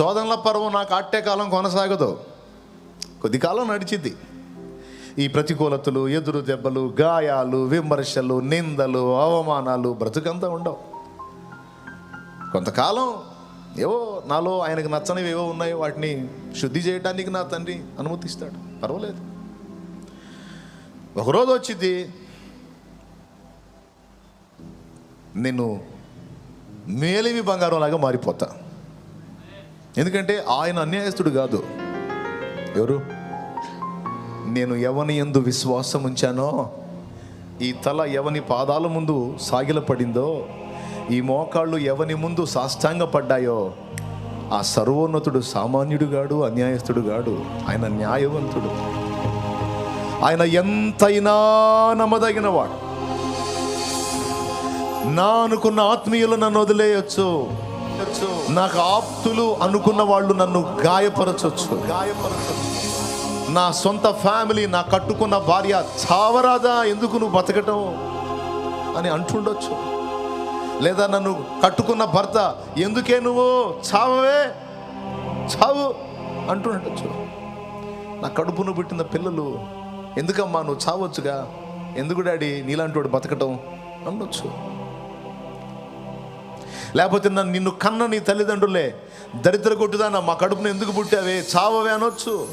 శోధనల పర్వం నాకు అట్టే కాలం కొనసాగదు. కొద్ది కాలం నడిచింది ఈ ప్రతికూలతలు ఎదురు దెబ్బలు గాయాలు విమర్శలు నిందలు అవమానాలు బ్రతుకంతా ఉండవు. కొంతకాలం ఏవో నాలో ఆయనకు నచ్చనివి ఏవో ఉన్నాయి వాటిని శుద్ధి చేయడానికి నా తండ్రి అనుమతిస్తాడు. పర్వాలేదు. ఒకరోజు వచ్చింది నేను మేలిమి బంగారం లాగా మారిపోతా. ఎందుకంటే ఆయన అన్యాయస్తుడు కాదు. ఎవరు? నేను ఎవని ఎందు విశ్వాసం ఉంచానో ఈ తల ఎవని పాదాల ముందు సాగిలపడిందో ఈ మోకాళ్ళు ఎవని ముందు సాష్టాంగ పడ్డాయో ఆ సర్వోన్నతుడు సామాన్యుడు గాడు అన్యాయస్తుడు గాడు ఆయన న్యాయవంతుడు. ఆయన ఎంతైనా నమ్మదగిన వాడు నా అనుకున్న ఆత్మీయులు నన్ను వదిలేయచ్చు. నాకు ఆప్తులు అనుకున్న వాళ్ళు నన్ను గాయపరచొచ్చు గాయపరచొచ్చు నా సొంత ఫ్యామిలీ నా కట్టుకున్న భార్య చావరాదా? ఎందుకు నువ్వు బతకటం? అని అంటుండొచ్చు. లేదా నన్ను కట్టుకున్న భర్త ఎందుకే నువ్వు? చావవే? చావు అంటుండొచ్చు. నా కడుపును పుట్టిన పిల్లలు ఎందుకమ్మా నువ్వు చావచ్చుగా? ఎందుకు డాడీ నీలాంటి వాడు బతకటం? అనొచ్చు లేకపోతే నన్ను నిన్ను కన్న నీ తల్లిదండ్రులే. దరిద్ర కొట్టుదానా మా కడుపును ఎందుకు పుట్టావే? చావవే అనొచ్చు.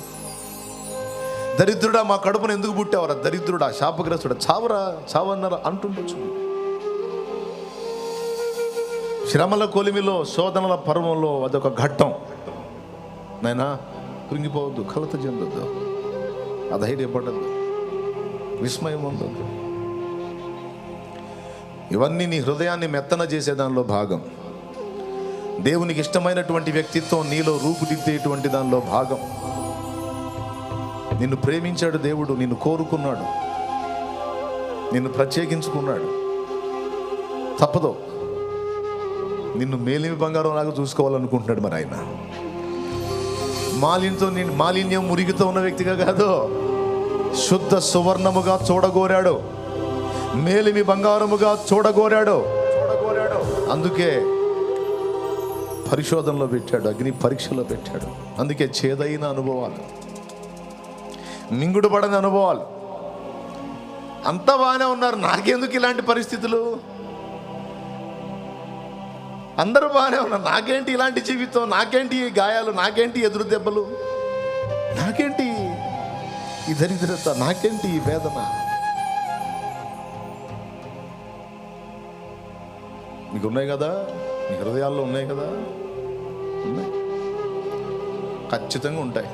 దరిద్రుడా మా కడుపును ఎందుకు పుట్టావరా? దరిద్రుడా శాపగ్రస్తుడా చావరా చావన్నారా అంటుండొచ్చు. శ్రమల కొలిమిలో శోధనల పర్వంలో అదొక ఘట్టం. నైనా కృంగిపోవద్దు కలత చెందొద్దు. అధైర్యపడద్దు. విస్మయం ఉండదు ఇవన్నీ నీ హృదయాన్ని మెత్తన చేసే దానిలో భాగం. దేవునికి ఇష్టమైనటువంటి వ్యక్తిత్వం నీలో రూపుదిద్దేటువంటి దానిలో భాగం. నిన్ను ప్రేమించాడు దేవుడు నిన్ను కోరుకున్నాడు. నిన్ను ప్రత్యేకించుకున్నాడు. తప్పదు. నిన్ను మేలిమి బంగారం లాగా చూసుకోవాలనుకుంటున్నాడు మరి ఆయన. మాలిన్యంతో మాలిన్యం మురిగితో ఉన్న వ్యక్తిగా కాదు. శుద్ధ సువర్ణముగా చూడగోరాడు. మేలిమి బంగారముగా చూడగోరాడు. చూడగోరాడు అందుకే పరిశోధనలో పెట్టాడు అగ్ని పరీక్షలో పెట్టాడు. అందుకే చేదైన అనుభవాలు మింగుడు పడని అనుభవాలు. అంతా బాగానే ఉన్నారు నాకెందుకు ఇలాంటి పరిస్థితులు? అందరూ బాగానే ఉన్నారు నాకేంటి ఇలాంటి జీవితం నాకేంటి గాయాలు నాకేంటి ఎదురు దెబ్బలు? నాకేంటి ఈ దరిద్రత నాకేంటి ఈ వేదన? మీకు ఉన్నాయి కదా మీ హృదయాల్లో ఉన్నాయి కదా? ఉన్నాయి. ఖచ్చితంగా ఉంటాయి.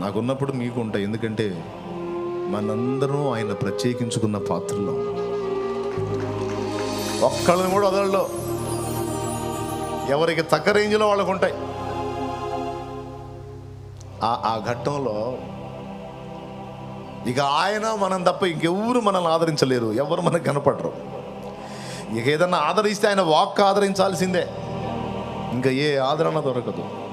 నాకున్నప్పుడు మీకు ఉంటాయి. ఎందుకంటే మనందరం ఆయన ప్రత్యేకించుకున్న పాత్రలో ఒక్కళ్ళని కూడా వదలలో ఎవరికి తక్క రేంజ్లో వాళ్ళకు ఉంటాయి. ఆ ఆ ఘట్టంలో ఇక ఆయన మనం తప్ప ఇంకెవరు మనల్ని ఆదరించలేరు. ఎవరు మనకు కనపడరు. ఇక ఏదన్నా ఆదరిస్తే ఆయన వాక్ ఆదరించాల్సిందే. ఇంకా ఏ ఆదరణ దొరకదు.